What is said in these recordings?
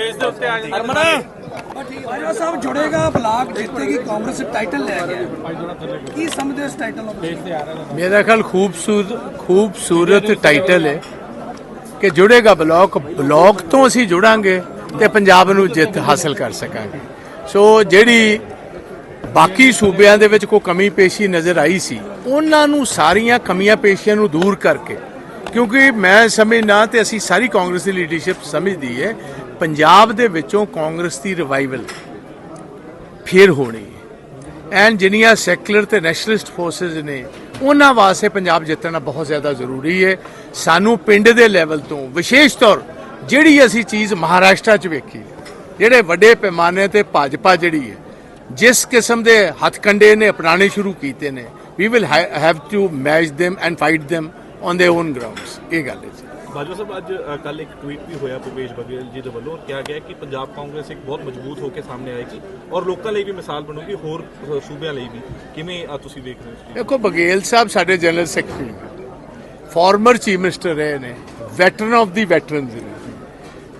Base ਦੇ ਉੱਤੇ ਆ ਜਾਂਦੇ ਬਾਜਵਾ ਸਾਹਿਬ ਜੁੜੇਗਾ ਬਲਾਕ ਜਿੱਤੇਗੀ ਕਾਂਗਰਸ ਟਾਈਟਲ ਲੈ ਗਿਆ ਕੀ ਸਮਝਦੇ ਇਸ ਟਾਈਟਲ ਨੂੰ ਮੇਰਾ ਖਿਆਲ ਖੂਬਸੂਰਤ ਖੂਬਸੂਰਤ ਟਾਈਟਲ ਹੈ ਕਿ ਜੁੜੇਗਾ ਬਲਾਕ। ਬਲਾਕ ਤੋਂ ਅਸੀਂ ਜੁੜਾਂਗੇ ਤੇ ਪੰਜਾਬ ਨੂੰ ਜਿੱਤ ਹਾਸਲ ਕਰ ਸਕਾਂਗੇ। ਸੋ ਜਿਹੜੀ ਬਾਕੀ ਸੂਬਿਆਂ ਦੇ ਵਿੱਚ ਕੋਈ ਕਮੀ ਪੇਸ਼ੀ ਨਜ਼ਰ ਆਈ ਸੀ ਉਹਨਾਂ ਨੂੰ ਸਾਰੀਆਂ ਕਮੀਆਂ ਪੇਸ਼ੀਆਂ ਨੂੰ ਦੂਰ ਕਰਕੇ ਕਿਉਂਕਿ ਮੈਂ ਸਮਝਣਾ ਤੇ ਅਸੀਂ ਸਾਰੀ ਕਾਂਗਰਸ ਦੀ ਲੀਡਰਸ਼ਿਪ ਸਮਝਦੀ ਹੈ ਪੰਜਾਬ ਦੇ ਵਿੱਚੋਂ ਕਾਂਗਰਸ ਦੀ ਰਿਵਾਈਵਲ ਫੇਰ ਹੋਣੀ ਹੈ। ਐਂਡ ਜਿੰਨੀਆਂ ਸੈਕੂਲਰ ਤੇ ਨੈਸ਼ਨਲਿਸਟ ਫੋਰਸਸ ਨੇ, ਉਹਨਾਂ ਵਾਸਤੇ ਪੰਜਾਬ ਜਿੱਤਣਾ ਬਹੁਤ ਜ਼ਿਆਦਾ ਜ਼ਰੂਰੀ ਹੈ। ਸਾਨੂੰ ਪਿੰਡ ਦੇ ਲੈਵਲ ਤੋਂ ਵਿਸ਼ੇਸ਼ ਤੌਰ ਜਿਹੜੀ ਅਸੀਂ ਚੀਜ਼ ਮਹਾਰਾਸ਼ਟਰ 'ਚ ਵੇਖੀ, ਜਿਹੜੇ ਵੱਡੇ ਪੈਮਾਨੇ ਤੇ ਭਾਜਪਾ ਜਿਹੜੀ ਹੈ, ਜਿਸ ਕਿਸਮ ਦੇ ਹੱਥਕੰਡੇ ਨੇ ਅਪਣਾਣੇ ਸ਼ੁਰੂ ਕੀਤੇ ਨੇ we will have to match them and fight them on their own grounds ਇਹ ਗੱਲ ਹੈ ਜੀ। ਬਾਜਵਾ ਸਾਹਿਬ, ਅੱਜ ਕੱਲ ਇੱਕ ਟਵੀਟ ਵੀ ਹੋਇਆ ਭੁਪੇਸ਼ ਬਘੇਲ ਜੀ ਦੇ ਵੱਲੋਂ, ਕਿਹਾ ਗਿਆ ਕਿ ਪੰਜਾਬ ਕਾਂਗਰਸ ਇੱਕ ਬਹੁਤ ਮਜ਼ਬੂਤ ਹੋ ਕੇ ਸਾਹਮਣੇ ਆਏਗੀ ਔਰ ਲੋਕਾਂ ਲਈ ਵੀ ਮਿਸਾਲ ਬਣੂਗੀ, ਹੋਰ ਸੂਬਿਆਂ ਲਈ ਵੀ। ਕਿਵੇਂ ਤੁਸੀਂ ਵੇਖ ਰਹੇ ਹੋ ਦੇਖੋ ਬਗੇਲ ਸਾਹਿਬ ਸਾਡੇ general secretary former chief minister ਰਹੇ ਨੇ ਵੈਟਰਨ ਆਫ ਦੀ ਵੈਟਰਨਸ ਨੇ।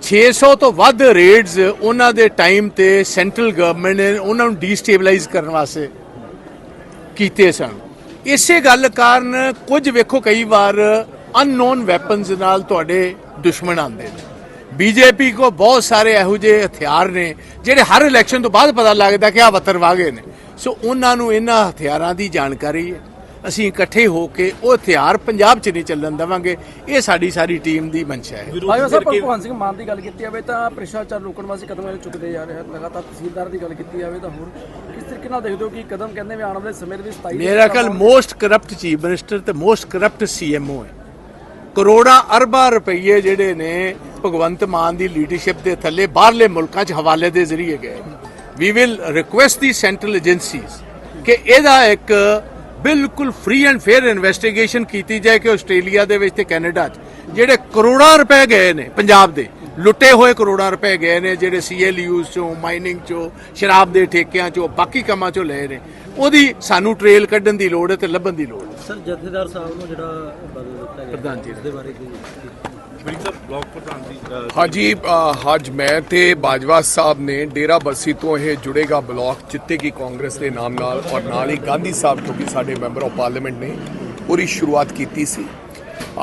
600 ਤੋਂ ਵੱਧ ਰੇਡਸ ਉਹਨਾਂ ਦੇ ਟਾਈਮ ਤੇ ਸੈਂਟਰਲ ਗਵਰਨਮੈਂਟ ਨੇ ਉਹਨਾਂ ਨੂੰ ਡੀਸਟੇਬਲਾਈਜ਼ ਕਰਨ ਵਾਸਤੇ ਕੀਤੇ ਸਨ। ਇਸੇ ਗੱਲ ਕਾਰਨ ਕੁਝ ਵੇਖੋ, ਕਈ ਵਾਰ ਅਨਨੋਨ ਵੈਪਨਸ ਨਾਲ ਤੁਹਾਡੇ ਦੁਸ਼ਮਣ ਆਉਂਦੇ ਨੇ। ਬੀਜੇਪੀ ਕੋ ਬਹੁਤ ਸਾਰੇ ਇਹੋ ਜਿਹੇ ਹਥਿਆਰ ਨੇ ਜਿਹੜੇ ਹਰ ਇਲੈਕਸ਼ਨ ਤੋਂ ਬਾਅਦ ਪਤਾ ਲੱਗਦਾ ਕਿ ਆ ਵਤਰਵਾਗੇ ਨੇ। ਸੋ ਉਹਨਾਂ ਨੂੰ ਇਹਨਾਂ ਹਥਿਆਰਾਂ ਦੀ ਜਾਣਕਾਰੀ ਹੈ। ਅਸੀਂ ਇਕੱਠੇ ਹੋ ਕੇ ਉਹ ਹਥਿਆਰ ਪੰਜਾਬ 'ਚ ਨਹੀਂ ਚੱਲਣ ਦੇਵਾਂਗੇ। ਇਹ ਸਾਡੀ ਸਾਰੀ ਟੀਮ ਦੀ ਮਨਸ਼ਾ ਹੈ। ਬਾਜਵਾ ਸਾਹਿਬ ਭਗਵੰਤ ਸਿੰਘ ਮਾਨ ਦੀ ਗੱਲ ਕੀਤੀ ਜਾਵੇ ਤਾਂ ਭ੍ਰਿਸ਼ਟਾਚਾਰ ਰੋਕਣ ਵਾਸਤੇ ਕਦਮ ਇਹ ਚੁੱਕਦੇ ਜਾ ਰਹੇ ਹਨ। ਲਗਾਤਾਰ ਤਹਿਸੀਲਦਾਰ ਦੀ ਗੱਲ ਕੀਤੀ ਜਾਵੇ ਤਾਂ ਹੋਰ ਕਿਸ ਤਰੀਕੇ ਨਾਲ ਦੇਖਦੇ ਹੋ ਕਿ ਕਦਮ ਕਹਿੰਦੇ ਵੀ ਆਉਣ ਵਾਲੇ ਸਮੇਂ ਦੇ ਵਿੱਚ 27 ਦੇ ਮੇਰਾ ਖਿਆਲ ਮੋਸਟ ਕਰਪਟ ਚੀਫ ਮਿਨਿਸਟਰ ਤੇ ਮੋਸਟ ਕਰਪਟ ਸੀਐਮਓ ਹੈ। ਕਰੋੜਾਂ ਅਰਬਾਂ ਰੁਪਏ ਜਿਹੜੇ ਨੇ ਭਗਵੰਤ ਮਾਨ ਦੀ ਲੀਡਰਸ਼ਿਪ ਦੇ ਥੱਲੇ ਬਾਹਰਲੇ ਮੁਲਕਾਂ 'ਚ ਹਵਾਲੇ ਦੇ ਜ਼ਰੀਏ ਗਏ। ਵੀ ਵਿਲ ਰਿਕੁਐਸਟ ਦੀ ਸੈਂਟਰਲ ਏਜੰਸੀਜ਼ ਕਿ ਇਹਦਾ ਇੱਕ ਬਿਲਕੁਲ ਫ੍ਰੀ ਐਂਡ ਫੇਅਰ ਇਨਵੈਸਟੀਗੇਸ਼ਨ ਕੀਤੀ ਜਾਏ ਕਿ ਆਸਟ੍ਰੇਲੀਆ ਦੇ ਵਿੱਚ ਤੇ ਕੈਨੇਡਾ 'ਚ, ਜਿਹੜੇ ਕਰੋੜਾਂ ਰੁਪਏ ਗਏ ਨੇ ਪੰਜਾਬ ਦੇ, ਲੁੱਟੇ ਹੋਏ ਕਰੋੜਾਂ ਰੁਪਏ ਗਏ ਨੇ ਜਿਹੜੇ ਸੀਐਲਯੂਜ਼ ਚੋਂ ਮਾਈਨਿੰਗ ਚੋਂ, ਸ਼ਰਾਬ ਦੇ ਠੇਕਿਆਂ ਚੋਂ, ਬਾਕੀ ਕੰਮਾਂ ਚੋਂ ਲਏ ਨੇ। ਉਹਦੀ ਸਾਨੂੰ ਟ੍ਰੇਲ ਕੱਢਣ ਦੀ ਲੋੜ ਹੈ ਤੇ ਲੱਭਣ ਦੀ ਲੋੜ ਹੈ ਸਰ ਜਥੇਦਾਰ ਸਾਹਿਬ ਨੂੰ ਜਿਹੜਾ ਬਦਲ ਦਿੱਤਾ ਗਿਆ ਪ੍ਰਧਾਨ ਜੀ। ਦੇ ਬਾਰੇ ਕੀ ਅ, ਹਾਂਜੀ ਅੱਜ ਮੈਂ ਤੇ ਬਾਜਵਾ ਸਾਹਿਬ ਨੇ ਡੇਰਾ ਬੱਸੀ ਤੋਂ ਇਹ ਜੁੜੇਗਾ ਬਲਾਕ ਜਿੱਤੇਗੀ ਕਾਂਗਰਸ ਦੇ ਨਾਮ ਨਾਲ ਔਰ ਨਾਲ ਹੀ ਗਾਂਧੀ ਸਾਹਿਬ ਤੋਂ ਵੀ ਸਾਡੇ ਮੈਂਬਰ ਆਫ ਪਾਰਲੀਮੈਂਟ ਨੇ ਉਹਦੀ ਸ਼ੁਰੂਆਤ ਕੀਤੀ ਸੀ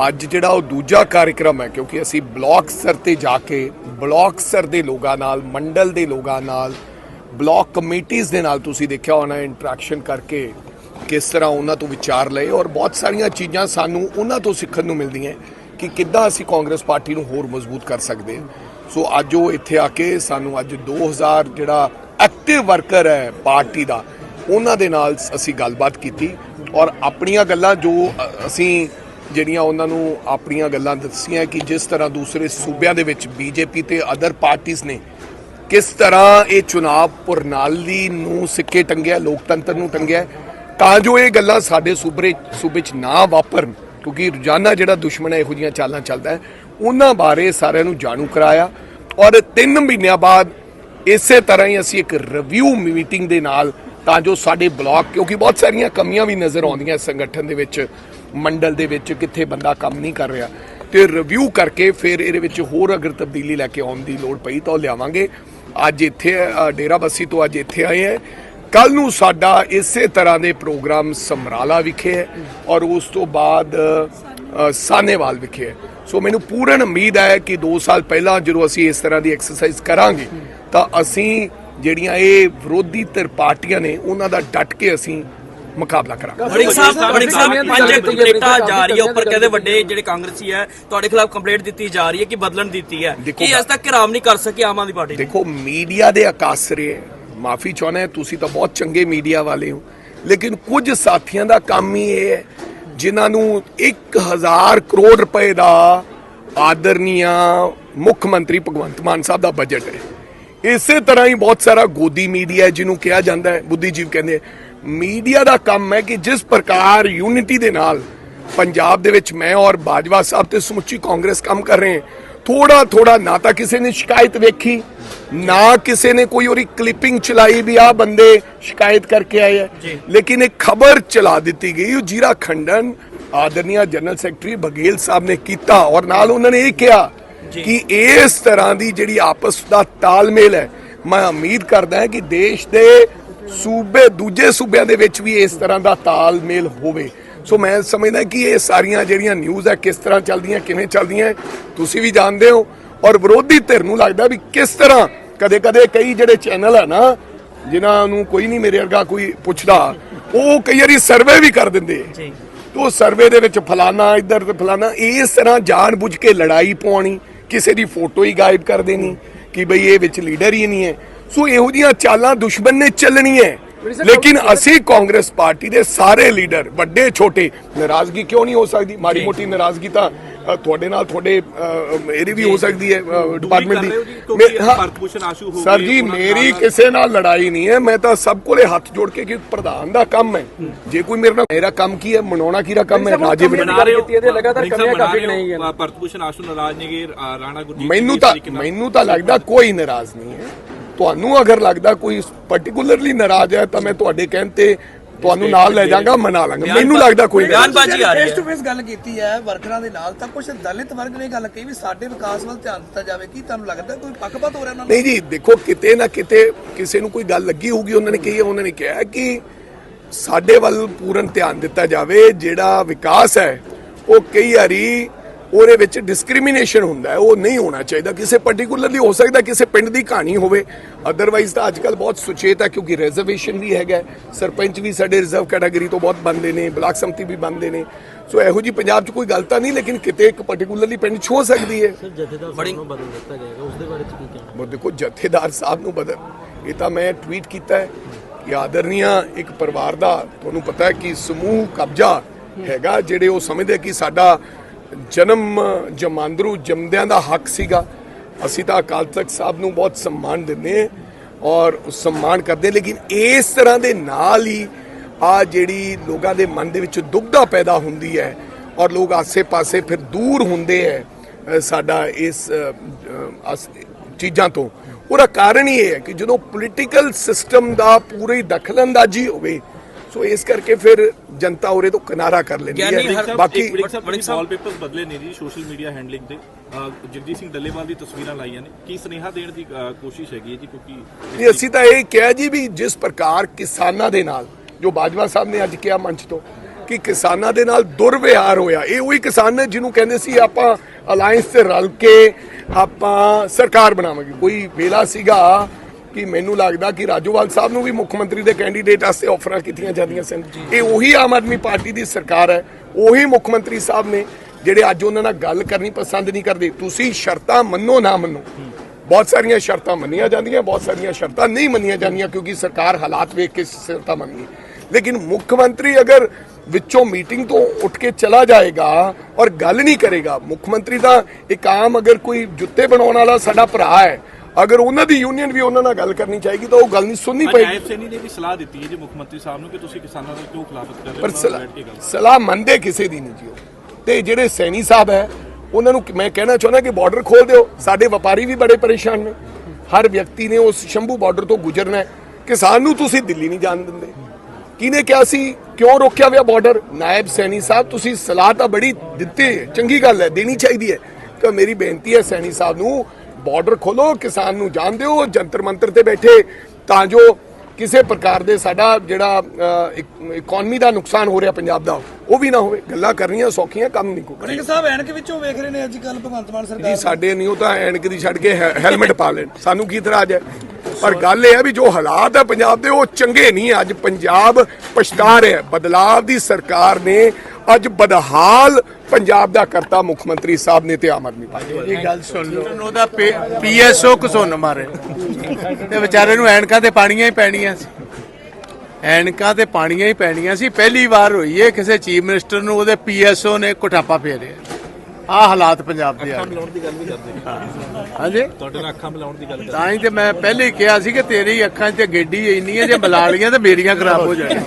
ਅੱਜ ਜਿਹੜਾ ਉਹ ਦੂਜਾ ਕਾਰਜਕ੍ਰਮ ਹੈ ਕਿਉਂਕਿ ਅਸੀਂ ਬਲਾਕ ਸਰ ਤੇ ਜਾ ਕੇ ਬਲਾਕ ਸਰ ਦੇ ਲੋਕਾਂ ਨਾਲ ਮੰਡਲ ਦੇ ਲੋਕਾਂ ਨਾਲ ਬਲਾਕ ਕਮੇਟੀਆਂ ਦੇ ਨਾਲ ਤੁਸੀਂ ਦੇਖਿਆ ਹੋਣਾ ਇੰਟਰੈਕਸ਼ਨ ਕਰਕੇ ਕਿਸ ਤਰ੍ਹਾਂ ਉਹਨਾਂ ਤੋਂ ਵਿਚਾਰ ਲਏ ਔਰ ਬਹੁਤ ਸਾਰੀਆਂ ਚੀਜ਼ਾਂ ਸਾਨੂੰ ਉਹਨਾਂ ਤੋਂ ਸਿੱਖਣ ਨੂੰ ਮਿਲਦੀਆਂ ਕਿ ਕਿੱਦਾਂ ਅਸੀਂ ਕਾਂਗਰਸ ਪਾਰਟੀ ਨੂੰ ਹੋਰ ਮਜ਼ਬੂਤ ਕਰ ਸਕਦੇ ਹਾਂ। ਸੋ ਅੱਜ ਉਹ ਇੱਥੇ ਆ ਕੇ ਸਾਨੂੰ ਅੱਜ 2000 ਜਿਹੜਾ ਐਕਟਿਵ ਵਰਕਰ ਹੈ ਪਾਰਟੀ ਦਾ, ਉਹਨਾਂ ਦੇ ਨਾਲ ਅਸੀਂ ਗੱਲਬਾਤ ਕੀਤੀ ਔਰ ਆਪਣੀਆਂ ਗੱਲਾਂ ਜੋ ਅਸੀਂ ਜਿਹੜੀਆਂ ਉਹਨਾਂ ਨੂੰ ਆਪਣੀਆਂ ਗੱਲਾਂ ਦੱਸੀਆਂ ਕਿ ਜਿਸ ਤਰ੍ਹਾਂ ਦੂਸਰੇ ਸੂਬਿਆਂ ਦੇ ਵਿੱਚ ਬੀਜੇਪੀ ਤੇ ਅਦਰ ਪਾਰਟੀਆਂ ਨੇ ਕਿਸ ਤਰ੍ਹਾਂ ਇਹ ਚੁਣਾਵ ਪ੍ਰਣਾਲੀ ਨੂੰ ਸਿੱਕੇ ਟੰਗਿਆ, ਲੋਕਤੰਤਰ ਨੂੰ ਟੰਗਿਆ ਤਾਂ ਜੋ ਇਹ ਗੱਲਾਂ ਸਾਡੇ ਸੂਬੇ ਸੂਬੇ 'ਚ ਨਾ ਵਾਪਰਨ, ਕਿਉਂਕਿ ਰੋਜ਼ਾਨਾ ਜਿਹੜਾ ਦੁਸ਼ਮਣ ਹੈ, ਇਹੋ ਜਿਹੀਆਂ ਚਾਲਾਂ ਚੱਲਦਾ ਹੈ, ਉਹਨਾਂ ਬਾਰੇ ਸਾਰਿਆਂ ਨੂੰ ਜਾਣੂ ਕਰਾਇਆ। ਔਰ 3 ਮਹੀਨਿਆਂ ਬਾਅਦ ਇਸੇ ਤਰ੍ਹਾਂ ਹੀ ਅਸੀਂ ਇੱਕ ਰਿਵਿਊ ਮੀਟਿੰਗ ਦੇ ਨਾਲ ਤਾਂ ਜੋ ਸਾਡੇ ਬਲਾਕ, ਕਿਉਂਕਿ ਬਹੁਤ ਸਾਰੀਆਂ ਕਮੀਆਂ ਵੀ ਨਜ਼ਰ ਆਉਂਦੀਆਂ ਇਸ ਸੰਗਠਨ ਦੇ ਵਿੱਚ, ਮੰਡਲ ਦੇ ਵਿੱਚ, ਕਿੱਥੇ ਬੰਦਾ ਕੰਮ ਨਹੀਂ ਕਰ ਰਿਹਾ। ਤੇ ਰਿਵਿਊ ਕਰਕੇ ਫਿਰ ਇਹਦੇ ਵਿੱਚ ਹੋਰ ਅਗਰ ਤਬਦੀਲੀ ਲੈ ਕੇ ਆਉਣ ਦੀ ਲੋੜ ਪਈ ਤਾਂ ਉਹ ਲਿਆਵਾਂਗੇ। ਅੱਜ ਇੱਥੇ ਅ, ਡੇਰਾ ਬੱਸੀ ਤੋਂ ਅੱਜ ਇੱਥੇ ਆਏ ਹੈ। ਕੱਲ ਨੂੰ ਸਾਡਾ ਇਸੇ ਤਰ੍ਹਾਂ ਦੇ ਪ੍ਰੋਗਰਾਮ ਸਮਰਾਲਾ ਵਿਖੇ ਹੈ ਔਰ ਉਸ ਤੋਂ ਬਾਅਦ ਸਾਨੇਵਾਲ ਵਿਖੇ ਹੈ। ਸੋ ਮੈਨੂੰ ਪੂਰਨ ਉਮੀਦ ਹੈ ਕਿ 2 ਸਾਲ ਪਹਿਲਾਂ ਜਦੋਂ ਅਸੀਂ ਇਸ ਤਰ੍ਹਾਂ ਦੀ ਐਕਸਰਸਾਈਜ਼ ਕਰਾਂਗੇ ਤਾਂ ਅਸੀਂ ਜਿਹੜੀਆਂ ਇਹ ਵਿਰੋਧੀ ਧਿਰ ਪਾਰਟੀਆਂ ਨੇ ਉਹਨਾਂ ਦਾ ਡਟ ਕੇ ਅਸੀਂ ਮੁਕਾਬਲਾ ਕਰਾਂਗੇ। ਵੜਿੰਗ ਸਾਹਿਬ ਵੜਿੰਗ ਸਾਹਿਬ ਪੰਜ ਕੰਪਲੇਂਟਾਂ ਜਾ ਰਹੀ ਹੈ ਉੱਪਰ ਕਹਿੰਦੇ ਵੱਡੇ ਜਿਹੜੇ ਕਾਂਗਰਸੀ ਹੈ ਤੁਹਾਡੇ ਖਿਲਾਫ ਕੰਪਲੇਂਟ ਦਿੱਤੀ ਜਾ ਰਹੀ ਹੈ ਕਿ ਬਦਲਣ ਦਿੱਤੀ ਹੈ। ਕੀ ਅਜੇ ਤੱਕ ਘਰਾਮ ਨਹੀਂ ਕਰ ਸਕੀ ਆਮ ਆਦਮੀ ਪਾਰਟੀ ਦੇਖੋ ਮੀਡੀਆ ਦੇ ਅਕਾਸਰੇ ਮਾਫੀ ਚਾਹੁੰਦਾ ਤੁਸੀਂ ਤਾਂ ਬਹੁਤ ਚੰਗੇ ਮੀਡੀਆ ਵਾਲੇ ਹੋ। ਲੇਕਿਨ ਕੁਝ ਸਾਥੀਆਂ ਦਾ ਕੰਮ ਹੀ ਇਹ ਹੈ ਜਿਨ੍ਹਾਂ ਨੂੰ 1000 ਕਰੋੜ ਰੁਪਏ ਦਾ ਆਦਰਨੀਆ ਮੁੱਖ ਮੰਤਰੀ ਭਗਵੰਤ ਮਾਨ ਸਾਹਿਬ ਦਾ ਬਜਟ ਹੈ। ਇਸੇ ਤਰ੍ਹਾਂ ਹੀ ਬਹੁਤ ਸਾਰਾ ਗੋਦੀ ਮੀਡੀਆ ਜਿਹਨੂੰ ਕਿਹਾ ਜਾਂਦਾ ਹੈ ਬੁੱਧੀਜੀਵ ਕਹਿੰਦੇ। ਮੀਡੀਆ ਦਾ ਕੰਮ ਹੈ ਕਿ ਜਿਸ ਪ੍ਰਕਾਰ ਯੂਨਿਟੀ ਦੇ ਨਾਲ ਪੰਜਾਬ ਦੇ ਵਿੱਚ ਮੈਂ ਔਰ ਬਾਜਵਾ ਸਾਹਿਬ ਤੇ ਸਮੁੱਚੀ ਕਾਂਗਰਸ ਕੰਮ ਕਰ ਰਹੇ ਹਾਂ ਥੋੜਾ ਥੋੜਾ ਨਾ ਤਾਂ ਕਿਸੇ ਨੇ ਸ਼ਿਕਾਇਤ ਵੇਖੀ ਨਾ ਕਿਸੇ ਨੇ ਕੋਈ ਉਹਦੀ ਕਲਿੱਪਿੰਗ ਚਲਾਈ ਵੀ ਆ ਬੰਦੇ ਸ਼ਿਕਾਇਤ ਕਰਕੇ ਆਏ ਹੈ ਲੇਕਿਨ ਇੱਕ ਖਬਰ ਚਲਾ ਦਿੱਤੀ ਗਈ ਉਹ ਜੀਰਾ ਖੰਡਨ ਆਦਰਨੀਆ ਜਨਰਲ ਸੈਕਟਰੀ ਬਗੇਲ ਸਾਹਿਬ ਨੇ ਕੀਤਾ ਔਰ ਨਾਲ ਉਹਨਾਂ ਨੇ ਇਹ ਕਿਹਾ ਕਿ ਇਸ ਤਰ੍ਹਾਂ ਦੀ ਜਿਹੜੀ ਆਪਸ ਦਾ ਤਾਲਮੇਲ ਹੈ ਮੈਂ ਉਮੀਦ ਕਰਦਾ ਹਾਂ ਕਿ ਦੇਸ਼ ਦੇ ਸੂਬੇ ਦੂਜੇ ਸੂਬਿਆਂ ਦੇ ਵਿੱਚ ਵੀ ਇਸ ਤਰ੍ਹਾਂ ਦਾ ਤਾਲਮੇਲ ਹੋਵੇ। ਸੋ ਮੈਂ ਸਮਝਦਾ ਕਿ ਇਹ ਸਾਰੀਆਂ ਜਿਹੜੀਆਂ ਨਿਊਜ਼ ਹੈ ਕਿਸ ਤਰ੍ਹਾਂ ਚੱਲਦੀਆਂ ਕਿਵੇਂ ਚੱਲਦੀਆਂ ਤੁਸੀਂ ਵੀ ਜਾਣਦੇ ਹੋ। ਔਰ ਵਿਰੋਧੀ ਧਿਰ ਨੂੰ ਲੱਗਦਾ ਵੀ ਕਿਸ ਤਰ੍ਹਾਂ ਕਦੇ ਕਦੇ ਕਈ ਜਿਹੜੇ ਚੈਨਲ ਹੈ ਨਾ ਜਿਨ੍ਹਾਂ ਨੂੰ ਕੋਈ ਨਹੀਂ ਮੇਰੇ ਵਰਗਾ ਕੋਈ ਪੁੱਛਦਾ ਉਹ ਕਈ ਵਾਰੀ ਸਰਵੇ ਵੀ ਕਰ ਦਿੰਦੇ। ਜੀ। ਤੋ ਸਰਵੇ ਦੇ ਵਿੱਚ ਫਲਾਨਾ ਇੱਧਰ ਤੇ ਫਲਾਨਾ ਇਸ ਤਰ੍ਹਾਂ ਜਾਣ ਬੁੱਝ ਕੇ ਲੜਾਈ ਪਾਉਣੀ ਕਿਸੇ ਦੀ ਫੋਟੋ ਹੀ ਗਾਇਬ ਕਰ ਦੇਣੀ ਕਿ ਬਈ ਇਹ ਵਿੱਚ ਲੀਡਰ ਹੀ ਨਹੀਂ ਹੈ। ਸੋ ਇਹੋ ਜੀਆਂ ਚਾਲਾਂ ਦੁਸ਼ਮਣ ਨੇ ਚੱਲਣੀ ਹੈ। ਲੇਕਿਨ ਅਸੀਂ ਕਾਂਗਰਸ ਪਾਰਟੀ ਦੇ ਸਾਰੇ ਲੀਡਰ ਵੱਡੇ ਛੋਟੇ ਨਾਰਾਜ਼ਗੀ ਕਿਉਂ ਨਹੀਂ ਹੋ ਸਕਦੀ? ਮਾੜੀ ਮੋਟੀ ਨਾਰਾਜ਼ਗੀ ਤਾਂ ਤੁਹਾਡੇ ਨਾਲ ਤੁਹਾਡੇ ਇਹਦੀ ਵੀ ਹੋ ਸਕਦੀ ਹੈ ਡਿਪਾਰਟਮੈਂਟ ਕਰ ਦੀ। ਸਰ ਜੀ ਮੇਰੀ ਕਿਸੇ ਨਾਲ ਲੜਾਈ ਨਹੀਂ ਹੈ ਮੈਂ ਤਾਂ ਸਭ ਕੋਲੇ ਹੱਥ ਜੋੜ ਕੇ ਕਿ ਪ੍ਰਧਾਨ ਦਾ ਕੰਮ ਹੈ। ਜੇ ਕੋਈ ਮੇਰੇ ਨਾਲ ਮੇਰਾ ਕੰਮ ਕੀ ਹੈ ਮਨਾਉਣਾ ਕਿਹਦਾ ਕੰਮ ਹੈ? ਰਾਜੇ ਇਹਦੇ ਲਗਾਤਾਰ ਕਮੀਆਂ ਬਣਾ ਕਾਫੀ ਰਹੇ ਹੋ, ਨਹੀਂ ਹੈ ਭਾਰਤ ਭੂਸ਼ਣ ਆਸ਼ੂ ਨਾਰਾਜ਼ ਨੇਗੇ ਅ, ਰਾਣਾ ਗੁਰਜੀਤ ਮੈਨੂੰ ਤਾਂ। ਮੈਨੂੰ ਤਾਂ ਲੱਗਦਾ ਕੋਈ ਨਾਰਾਜ਼ ਨਹੀਂ ਹੈ। ਤੁਹਾਨੂੰ ਅਗਰ ਲੱਗਦਾ ਕੋਈ ਪਾਰਟਿਕੂਲਰਲੀ ਨਾਰਾਜ਼ ਹੈ ਤਾਂ ਮੈਂ ਤੁਹਾਡੇ ਕਹਿਣ ਤੇ ਤੁਹਾਨੂੰ ਨਾਲ ਲੈ ਜਾਵਾਂਗਾ ਮਨਾ ਲਾਂਗਾ। ਮੈਨੂੰ ਲੱਗਦਾ ਕੋਈ ਬਿਆਨਬਾਜ਼ੀ ਆ ਰਹੀ ਫੇਸ ਟੂ ਹੈ। ਫੇਸ ਗੱਲ ਕੀਤੀ ਹੈ ਵਰਕਰਾਂ ਦੇ ਨਾਲ ਤਾਂ ਕੁਝ ਦਲਿਤ ਵਰਗ ਨੇ ਗੱਲ ਕਹੀ ਵੀ ਸਾਡੇ ਵਿਕਾਸ ਵੱਲ ਧਿਆਨ ਦਿੱਤਾ ਜਾਵੇ। ਕੀ ਤੁਹਾਨੂੰ ਲੱਗਦਾ ਕੋਈ ਪੱਖਪਾਤ ਹੋ ਰਿਹਾ ਉਹਨਾਂ ਨੂੰ ਨਹੀਂ ਜੀ ਦੇਖੋ ਕਿਤੇ ਨਾ ਕਿਤੇ ਕਿਸੇ ਨੂੰ ਕੋਈ ਗੱਲ ਲੱਗੀ ਹੋਊਗੀ ਉਹਨਾਂ ਨੇ ਕਹੀ ਹੈ, ਉਹਨਾਂ ਨੇ ਕਿਹਾ ਕਿ ਸਾਡੇ ਵੱਲ ਪੂਰਨ ਧਿਆਨ ਦਿੱਤਾ ਜਾਵੇ ਜਿਹੜਾ ਵਿਕਾਸ ਹੈ ਉਹ ਕਈ ਵਾਰੀ ਉਹਦੇ ਵਿੱਚ ਡਿਸਕ੍ਰਿਮੀਨੇਸ਼ਨ ਹੁੰਦਾ ਹੈ ਉਹ ਨਹੀਂ ਹੋਣਾ ਚਾਹੀਦਾ। ਕਿਸੇ ਪਾਰਟਿਕੂਲਰਲੀ ਹੋ ਸਕਦਾ ਕਿਸੇ ਪਿੰਡ ਦੀ ਕਹਾਣੀ ਹੋਵੇ। ਅਦਰਵਾਈਜ਼ ਤਾਂ ਅੱਜਕੱਲ ਬਹੁਤ ਸੁਚੇਤ ਹੈ ਕਿਉਂਕਿ ਰਿਜ਼ਰਵੇਸ਼ਨ ਵੀ ਹੈਗਾ ਸਰਪੰਚ ਵੀ ਸਾਡੇ ਰਿਜ਼ਰਵ ਕੈਟਾਗਰੀ ਤੋਂ ਬਹੁਤ ਬੰਦੇ ਨੇ ਬਲਾਕ ਸੰਮਤੀ ਵੀ ਬੰਦੇ ਨੇ। ਸੋ ਇਹੋ ਜੀ ਪੰਜਾਬ 'ਚ ਕੋਈ ਗੱਲ ਤਾਂ ਨਹੀਂ ਲੇਕਿਨ ਕਿਤੇ ਇੱਕ ਪਾਰਟਿਕੂਲਰਲੀ ਪਿੰਡ 'ਚ ਹੋ ਸਕਦੀ ਹੈ। ਸਰ ਜਥੇਦਾਰ ਸਾਹਿਬ ਨੂੰ ਬਦਲ ਦਿੱਤਾ ਜਾਏਗਾ ਉਸ ਦੇ ਬਾਰੇ ਚ ਕੀ ਕਹਿਣਾ? ਉਹ ਦੇਖੋ ਜਥੇਦਾਰ ਸਾਹਿਬ ਨੂੰ ਬਦਲ ਇਹ ਤਾਂ ਮੈਂ ਟਵੀਟ ਕੀਤਾ ਹੈ ਕਿ ਆਦਰਨੀਆ ਇੱਕ ਪਰਿਵਾਰ ਦਾ ਤੁਹਾਨੂੰ ਪਤਾ ਹੈ ਕਿ ਸਮੂਹ ਕਬਜ਼ਾ ਹੈਗਾ ਜਿਹੜੇ ਉਹ ਸਮਝਦੇ ਕਿ ਸਾਡਾ ਜਨਮ, ਜਮਾਂਦਰੂ ਜਮਦਿਆਂ ਦਾ ਹੱਕ ਸੀਗਾ। ਅਸੀਂ ਤਾਂ ਅਕਾਲ ਤਖਤ ਸਾਹਿਬ ਨੂੰ ਬਹੁਤ ਸਨਮਾਨ ਦਿੰਦੇ ਹਾਂ ਔਰ ਸਨਮਾਨ ਕਰਦੇ ਲੇਕਿਨ ਇਸ ਤਰ੍ਹਾਂ ਦੇ ਨਾਲ ਹੀ ਆ ਜਿਹੜੀ ਲੋਕਾਂ ਦੇ ਮਨ ਦੇ ਵਿੱਚ ਦੁਬਦਾ ਪੈਦਾ ਹੁੰਦੀ ਹੈ ਔਰ ਲੋਕ ਆਸੇ-ਪਾਸੇ ਫਿਰ ਦੂਰ ਹੁੰਦੇ ਹੈ ਸਾਡਾ ਇਸ ਚੀਜ਼ਾਂ ਤੋਂ। ਉਹਦਾ ਕਾਰਨ ਹੀ ਇਹ ਹੈ ਕਿ ਜਦੋਂ ਪੋਲੀਟੀਕਲ ਸਿਸਟਮ ਦਾ ਪੂਰੀ ਦਖਲਅੰਦਾਜ਼ੀ ਹੋਵੇ ਸੋ ਇਸ ਕਰਕੇ ਫਿਰ ਜਨਤਾ ਉਰੇ ਤੋਂ ਕਿਨਾਰਾ ਕਰ ਲੈਂਦੀ ਹੈ। ਬਾਕੀ ਸਾਹਿਬ- ਵਾਲਪੇਪਰਸ ਬਦਲੇ ਨੇ ਜੀ ਸੋਸ਼ਲ ਮੀਡੀਆ ਹੈਂਡਲਿੰਗ ਦੇ। ਜਗਜੀਤ ਸਿੰਘ ਡੱਲੇਵਾਲ ਦੀ ਤਸਵੀਰਾਂ ਲਾਈਆਂ ਨੇ। ਕੀ ਸੁਨੇਹਾ ਦੇਣ ਦੀ ਕੋਸ਼ਿਸ਼ ਹੈਗੀ ਹੈ ਜੀ? ਕਿਉਂਕਿ ਨਹੀਂ, ਅਸੀਂ ਤਾਂ ਇਹ ਕਿਹਾ ਜੀ ਵੀ ਜਿਸ ਪ੍ਰਕਾਰ ਕਿਸਾਨਾਂ ਦੇ ਨਾਲ ਜੋ ਬਾਜਵਾ ਸਾਹਿਬ ਨੇ ਅੱਜ ਕਿਹਾ ਮੰਚ ਤੋਂ ਕਿ ਕਿਸਾਨਾਂ ਦੇ ਨਾਲ ਦੁਰਵਿਹਾਰ ਹੋਇਆ। ਇਹ ਉਹੀ ਕਿਸਾਨ ਨੇ ਜਿਹਨੂੰ ਕਹਿੰਦੇ ਸੀ ਆਪਾਂ ਅਲਾਈਅੰਸ ਤੇ ਰਲ ਕੇ ਆਪਾਂ ਸਰਕਾਰ ਬਣਾਵਾਂਗੇ। ਕੋਈ ਵੇਲਾ ਸੀਗਾ ਕਿ ਮੈਨੂੰ ਲੱਗਦਾ ਕਿ ਰਾਜੋਵਾਲ ਸਾਹਿਬ ਨੂੰ ਵੀ ਮੁੱਖ ਮੰਤਰੀ ਦੇ ਕੈਂਡੀਡੇਟ ਵਾਸਤੇ ਆਫਰਾਂ ਕੀਤੀਆਂ ਜਾਂਦੀਆਂ ਸਨ। ਇਹ ਉਹੀ ਆਮ ਆਦਮੀ ਪਾਰਟੀ ਦੀ ਸਰਕਾਰ ਹੈ। ਉਹੀ ਮੁੱਖ ਮੰਤਰੀ ਸਾਹਿਬ ਨੇ ਜਿਹੜੇ ਅੱਜ ਉਹਨਾਂ ਨਾਲ ਗੱਲ ਕਰਨੀ ਪਸੰਦ ਨਹੀਂ ਕਰਦੇ। ਤੁਸੀਂ ਸ਼ਰਤਾਂ ਮੰਨੋ ਨਾ ਮੰਨੋ। ਬਹੁਤ ਸਾਰੀਆਂ ਸ਼ਰਤਾਂ ਮੰਨੀਆਂ ਜਾਂਦੀਆਂ, ਬਹੁਤ ਸਾਰੀਆਂ ਸ਼ਰਤਾਂ ਨਹੀਂ ਮੰਨੀਆਂ ਜਾਂਦੀਆਂ ਕਿਉਂਕਿ ਸਰਕਾਰ ਹਾਲਾਤ ਵੇਖ ਕੇ ਸ਼ਰਤਾਂ ਮੰਨਦੀ ਲੇਕਿਨ ਮੁੱਖ ਮੰਤਰੀ ਅਗਰ ਵਿੱਚੋਂ ਮੀਟਿੰਗ ਤੋਂ ਉੱਠ ਕੇ ਚਲਾ ਜਾਏਗਾ ਔਰ ਗੱਲ ਨਹੀਂ ਕਰੇਗਾ, ਮੁੱਖ ਮੰਤਰੀ ਦਾ ਇੱਕ ਆਮ ਅਗਰ ਕੋਈ ਜੁੱਤੇ ਬਣਾਉਣ ਵਾਲਾ ਸਾਡਾ ਭਰਾ ਹੈ ਅਗਰ ਉਹਨਾਂ ਦੀ ਯੂਨੀਅਨ ਵੀ ਉਹਨਾਂ ਨਾਲ ਗੱਲ ਕਰਨੀ ਚਾਹੀਦੀ ਤਾਂ ਉਹ ਗੱਲ ਨਹੀਂ ਸੁਣਨੀ ਅੱਜ ਪਏਗੀ। ਨਾਇਬ ਸੈਣੀ ਨੇ ਵੀ ਸਲਾਹ ਦਿੱਤੀ ਹੈ ਜੀ ਮੁੱਖ ਮੰਤਰੀ ਸਾਹਿਬ ਨੂੰ ਕਿ ਤੁਸੀਂ ਕਿਸਾਨਾਂ ਨਾਲ ਕਿਉਂ ਖਿਲਾਫਤ ਕਰ ਰਹੇ ਹੋ ਪਰ ਸਲਾਹ ਮੰਨਦੇ ਕਿਸੇ ਦੀ ਨਹੀਂ ਜੀ ਉਹ। ਤੇ ਜਿਹੜੇ ਸੈਣੀ ਸਾਹਿਬ ਹੈ ਉਹਨਾਂ ਨੂੰ ਮੈਂ ਕਹਿਣਾ ਚਾਹੁੰਦਾ ਕਿ ਬਾਰਡਰ ਖੋਲ ਦਿਓ। ਸਾਡੇ ਵਪਾਰੀ ਵੀ ਬੜੇ ਪਰੇਸ਼ਾਨ ਨੇ। ਹਰ ਵਿਅਕਤੀ ਨੇ ਉਸ ਸ਼ੰਭੂ ਬਾਰਡਰ ਤੋਂ ਗੁਜ਼ਰਨਾ ਹੈ। ਕਿਸਾਨ ਨੂੰ ਤੁਸੀਂ ਦਿੱਲੀ ਨਹੀਂ ਜਾਣ ਦਿੰਦੇ। ਕਿਹਨੇ ਕਿਹਾ ਸੀ ਕਿਉਂ ਰੋਕਿਆ ਹੋਇਆ ਬਾਰਡਰ ਨਾਇਬ ਸੈਣੀ ਸਾਹਿਬ ਤੁਸੀਂ ਸਲਾਹ ਤਾਂ ਬੜੀ ਦਿੱਤੀ ਚੰਗੀ ਗੱਲ ਹੈ ਦੇਣੀ ਚਾਹੀਦੀ ਹੈ। ਤਾਂ ਮੇਰੀ ਬੇਨਤੀ ਹੈ ਸੈਣੀ ਸਾਹਿਬ ਨੂੰ ਬਾਰਡਰ ਖੋਲੋ ਕਿਸਾਨ ਨੂੰ ਜਾਣ ਦਿਓ ਜੰਤਰ ਮੰਤਰ ਤੇ ਬੈਠੇ ਤਾਂ ਜੋ ਕਿਸੇ ਪ੍ਰਕਾਰ ਦੇ ਸਾਡਾ ਜਿਹੜਾ ਇਕਨੋਮੀ ਦਾ ਨੁਕਸਾਨ ਹੋ ਰਿਹਾ ਪੰਜਾਬ ਦਾ ਉਹ ਵੀ ਨਾ ਹੋਵੇ। ਗੱਲਾਂ ਕਰਨੀਆਂ ਸੌਖੀਆਂ ਕੰਮ ਨਹੀਂ ਕੋਈ। ਮਲਿਕ ਸਾਹਿਬ ਐਨਕ ਵਿੱਚੋਂ ਵੇਖ ਰਹੇ ਨੇ ਅੱਜ ਕੱਲ ਭਗਵੰਤ ਮਾਨ ਜੀ ਸਰਕਾਰ ਸਾਡੇ ਨਹੀਂ ਉਹ ਤਾਂ ਐਨਕ ਦੀ ਛੱਡ ਕੇ ਹੈਲਮਟ ਪਾ ਲੈਣ। ਸਾਨੂੰ ਕੀ ਇਤਰਾਜ਼ ਹੈ? ਪਰ ਗੱਲ ਇਹ ਹੈ ਵੀ ਜੋ ਹਾਲਾਤ ਹੈ ਪੰਜਾਬ ਦੇ ਉਹ ਚੰਗੇ ਨਹੀਂ ਅੱਜ ਪੰਜਾਬ ਪਛਤਾ ਰਿਹਾ। ਬਦਲਾਵ ਦੀ ਸਰਕਾਰ ਨੇ ਅੱਜ ਬਦਹਾਲ ਪੰਜਾਬ ਦਾ ਕਰਤਾ ਮੁੱਖ ਮੰਤਰੀ ਸਾਹਿਬ ਨੇ ਤੇ ਆਮ ਆਦਮੀ ਪਾਰਟੀ ਇਹ ਗੱਲ ਸੁਣ ਲਓ। ਉਹਦਾ ਪੀਐਸਓ ਘਸੁੰਨ ਮਾਰੇ। ਤੇ ਵਿਚਾਰੇ ਨੂੰ ਐਨਕਾਂ ਤੇ ਪਾਣੀਆਂ ਹੀ ਪੈਣੀਆਂ ਸੀ। ਐਨਕਾਂ ਤੇ ਪਾਣੀਆਂ ਹੀ ਪੈਣੀਆਂ ਸੀ। ਪਹਿਲੀ ਵਾਰ ਹੋਈ ਹੈ ਕਿਸੇ ਚੀਫ ਮਿਨਿਸਟਰ ਨੂੰ ਉਹਦੇ ਪੀਐਸਓ ਨੇ ਕੁਟਾਪਾ ਫੇਰਿਆ। ਆ ਹਾਲਾਤ ਪੰਜਾਬ ਦੇ ਆ। ਮਿਲਾਉਣ ਦੀ ਗੱਲ ਵੀ ਕਰਦੇ ਨੇ। ਹਾਂਜੀ? ਤੁਹਾਡੇ ਨਾਲ ਅੱਖਾਂ ਮਿਲਾਉਣ ਦੀ ਗੱਲ ਕਰਦੇ ਤਾਂ ਹੀ ਤੇ ਮੈਂ ਪਹਿਲੇ ਹੀ ਕਿਹਾ ਸੀ ਕਿ ਤੇਰੀ ਅੱਖਾਂ 'ਚ ਗੇਡੀ ਇੰਨੀ ਹੈ ਜੇ ਮਿਲਾ ਲੀਆਂ ਤੇ ਮੇਰੀਆਂ ਖਰਾਬ ਹੋ ਜਾਣੀਆਂ।